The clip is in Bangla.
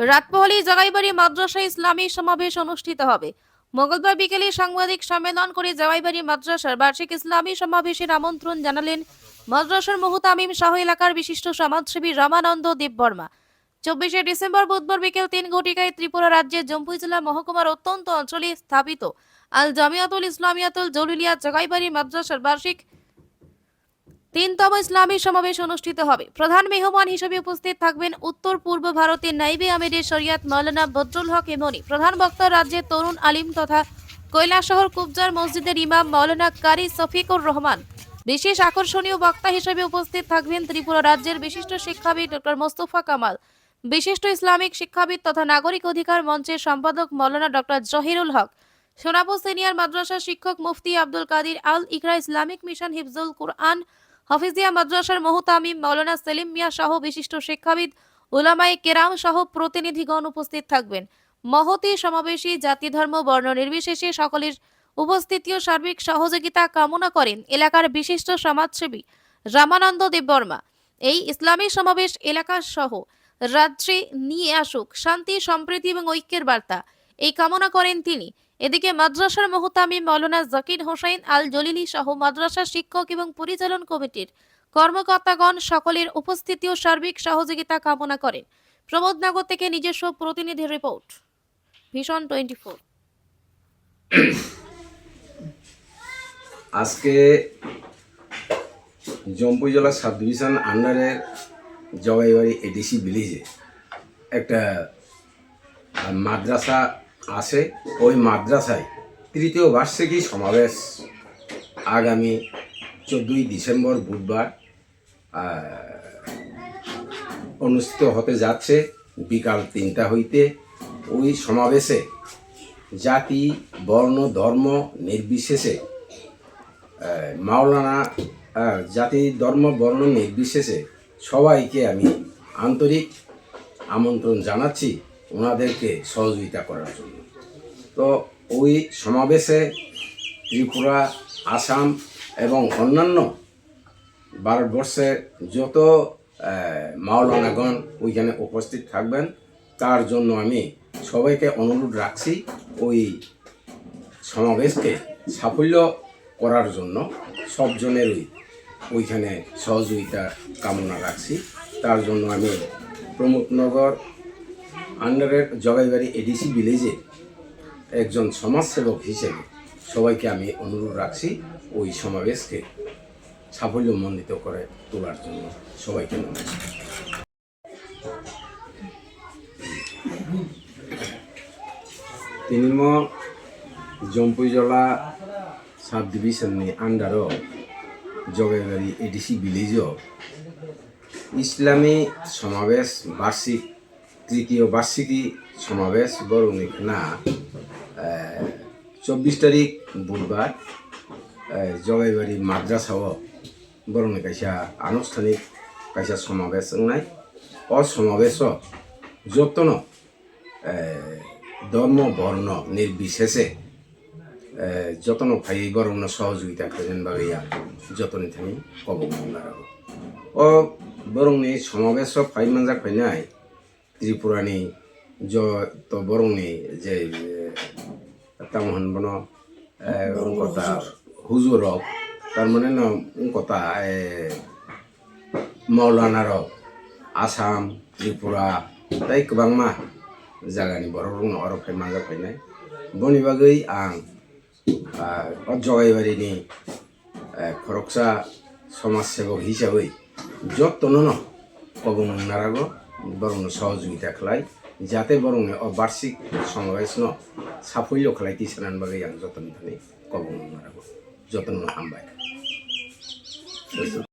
রাতপহলি জগাইবাড়ি মাদ্রাসা ইসলামী সমাবেশ অনুষ্ঠিত হবে। মঙ্গলবার বিকেলে সাংবাদিক সম্মেলন করে জগাইবাড়ি মাদ্রাসার বার্ষিক ইসলামী সমাবেশের আমন্ত্রণ জানালেন মাদ্রাসার মুহতামিম শাহ এলাকার বিশিষ্ট সমাজসেবী রামানন্দ দেববর্মা চব্বিশে ডিসেম্বর বুধবার বিকেল তিন ঘটিকায় ত্রিপুরা রাজ্যের জম্পুই জেলা মহকুমার অত্যন্ত অঞ্চলে স্থাপিত আল জামিয়াতুল ইসলামিয়াতুল জলিলিয়া জগাইবাড়ি মাদ্রাসার বার্ষিক তিনতম ইসলামী সমাবেশ অনুষ্ঠিত হবে। প্রধান মেহমান হিসেবে উপস্থিত থাকবেন উত্তর পূর্ব ভারতের নাইবে আমিরের শরিয়াত মৌলানা বদরুল হক এমনি প্রধান বক্তা রাজ্যের তরুণ আলিম তথা কৈলাসহর কুবজার মসজিদের ইমাম মৌলানা কারি সফিকুর রহমান। বিশেষ আকর্ষণীয় বক্তা হিসেবে উপস্থিত থাকবেন ত্রিপুরা রাজ্যের বিশিষ্ট শিক্ষাবিদ ডক্টর মোস্তফা কামাল। বিশিষ্ট ইসলামিক শিক্ষাবিদ তথা নাগরিক অধিকার মঞ্চের সম্পাদক মৌলানা ডক্টর জহিরুল হক। সোনাপুর সিনিয়র মাদ্রাসা শিক্ষক মুফতি আব্দুল কাদির আল ইকরা ইসলামিক মিশন হিফজুল কুরআন হাফিজিয়া মাদ্রাসার মোহতামিম মাওলানা সেলিম মিয়া সহ বিশিষ্ট শিক্ষাবিদ, উলামায়ে কেরাম সহ প্রতিনিধিগণ উপস্থিত থাকবেন। মহতি সমাবেশী জাতি ধর্ম, বর্ণ নির্বিশেষে সকলের উপস্থিতি ও সার্বিক সহযোগিতা কামনা করেন এলাকার বিশিষ্ট সমাজসেবী রামানন্দ দেববর্মা। এই ইসলামী সমাবেশ এলাকা সহ রাজ্যে নিয়ে আসুক শান্তি, সম্প্রীতি এবং ঐক্যের বার্তা। এই কামনা করেন তিনি। এদিকে মাদ্রাসার মোহতামি মৌলানা জাকির হোসাইন আল জলিলি সহ মাদ্রাসার শিক্ষক এবং পরিচালন কমিটির কর্মকর্তাগণ সকলের উপস্থিতি ও সার্বিক সহযোগিতা কামনা করেন। প্রমোদনগর থেকে নিজস্ব প্রতিনিধি রিপোর্ট। ভীষণ টোয়েন্টি ফোর আজকে জম্পুই জেলা সাব ডিভিশন আন্ডারের জগাইবাড়ি এডিসি ভিলেজে একটা মাদ্রাসা আছে ওই মাদ্রাসায়। তৃতীয় বার্ষিকী সমাবেশ আগামী চোদ্দোই ডিসেম্বর বুধবার অনুষ্ঠিত হতে যাচ্ছে বিকাল তিনটা হইতে। ওই সমাবেশে জাতি, বর্ণ, ধর্ম নির্বিশেষে মাওলানা জাতি, ধর্ম, বর্ণ নির্বিশেষে সবাইকে আমি আন্তরিক আমন্ত্রণ জানাচ্ছি ওনাদেরকে সহযোগিতা করার জন্য। তো ওই সমাবেশে ত্রিপুরা, আসাম এবং অন্যান্য ভারতবর্ষের যত মাওলানাগণ ওইখানে উপস্থিত থাকবেন, তার জন্য আমি সবাইকে অনুরোধ রাখছি ওই সমাবেশকে সাফল্য করার জন্য। সবজনেরই ওইখানে সহযোগিতা কামনা রাখছি। তার জন্য আমি প্রমোদনগর আন্ডারের জগাইবাড়ি এডিসি ভিলেজে একজন সমাজসেবক হিসেবে সবাইকে আমি অনুরোধ রাখছি ওই সমাবেশকে সাফল্যমণ্ডিত করে তোলার জন্য সবাইকে তিনি জম্পুই জলা সাব ডিভিশননি আন্ডারও জগেগারি এডিসি ভিলেজ ইসলামী সমাবেশ, বার্ষিক, তৃতীয় বার্ষিকী সমাবেশ, বরং না চব্বিশ তারিখ বুধবার আহ, জগাইবাড়ি মাদ্রাসাও বরংনি কাইসা আনুষ্ঠানিক কাইসা সমাবেশ নাই। অ সমাবেশ যত্ন ধর্ম বর্ণ নির্বিশেষে যতন ফাই বরং সহযোগিতা করেন বাগিয়া যতনি থানি কব রাখো ও বরংনি সমাবেশ ফাই মানজা ফাইনাই ত্রিপুরানি য তো বরংনি যে তামহন বন কথা হুজুরক তার মানে ন কথা মাওলানারক आसाम त्रिपुरा তাই गोबांमा जागानि बर' रं अर फाइमा जाफैनाय बनि बागै आं ओ जगाइबारिनि खरकसा समाज सेबक हिसाबै যত্ন কবং নারাগো বরং সহযোগিতা খালাই যাতে বরং অ বার্ষিক সমাবেশ ন খালাইতি সানান বাগै आं जतन থানি কবং নারাগো যত্ন হামবাय